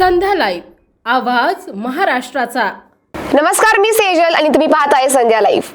संध्या live आवाज महाराष्ट्राचा. नमस्कार मी सेजल आणि तुम्ही पाहताय संध्या लाईव्ह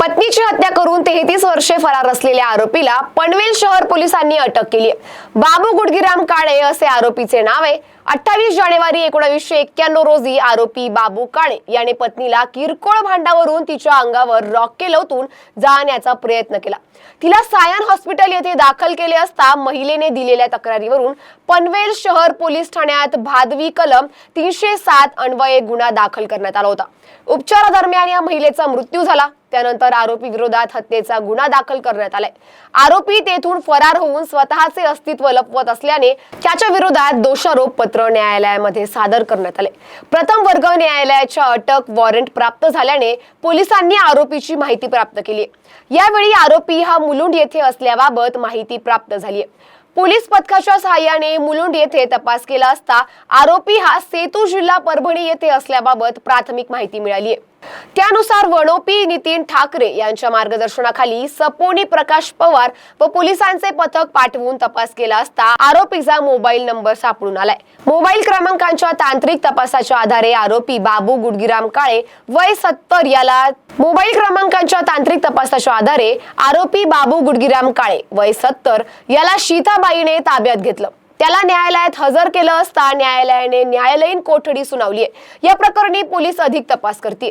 पत्नीची हत्या करून तेहतीस वर्षे फरार असलेल्या आरोपीला पनवेल शहर पोलिसांनी अटक केली बाबू गुडगीराम काळे असे आरोपीचे नाव आहे. अठ्ठावीस जानेवारी एकोणावीसशे एक्क्याण्णव रोजी आरोपी बाबू काळे याने पत्नीला किरकोळ भांडावरून तिच्या अंगावर रॉकेल ओतून जाण्याचा प्रयत्न केला. तिला सायन हॉस्पिटल येथे दाखल केले असता महिलेने दिलेल्या तक्रारीवरून पनवेल शहर पोलीस ठाण्यात भादवी कलम तीनशे सात अन्वये गुन्हा दाखल करण्यात आला होता. उपचारादरम्यान या महिलेचा मृत्यू झाला. त्यानंतर आरोपी विरोधात हत्येचा गुन्हा दाखल करण्यात आलाय. आरोपी तेथून फरार होऊन स्वतःचे अस्तित्व लपवत असल्याने त्याच्या विरोधात दोषारोप पत्र न्यायालयामध्ये सादर करण्यात आले. प्रथम वर्ग न्यायालयाच्या अटक वॉरंट प्राप्त झाल्याने पोलिसांनी आरोपीची माहिती प्राप्त केली यावेळी आरोपी हा मुलुंड येथे असल्याबाबत माहिती प्राप्त झाली पोलीस पथकाच्या सहाय्याने मुलुंड येथे तपास केला असता आरोपी हा सेतू जिल्हा परभणी येथे असल्याबाबत प्राथमिक माहिती मिळाली आहे. त्यानुसार वनोपी नितीन ठाकरे यांच्या मार्गदर्शनाखाली सपोनी प्रकाश पवार व पोलिसांचे पथक पाठवून तपास केला असता आरोपीचा मोबाईल नंबर सापडून आलाय. मोबाईल क्रमांकांच्या तांत्रिक तपासाच्या आधारे आरोपी बाबू गुडगीराम काळे वय सत्तर याला मोबाईल क्रमांकांच्या तांत्रिक तपासाच्या आधारे आरोपी बाबू गुडगीराम काळे वय सत्तर याला शीताबाईने ताब्यात घेतलं. त्याला न्यायालयात हजर केलं असता न्यायालयाने न्यायालयीन कोठडी सुनावली आहे या प्रकरणी पोलीस अधिक तपास करतील.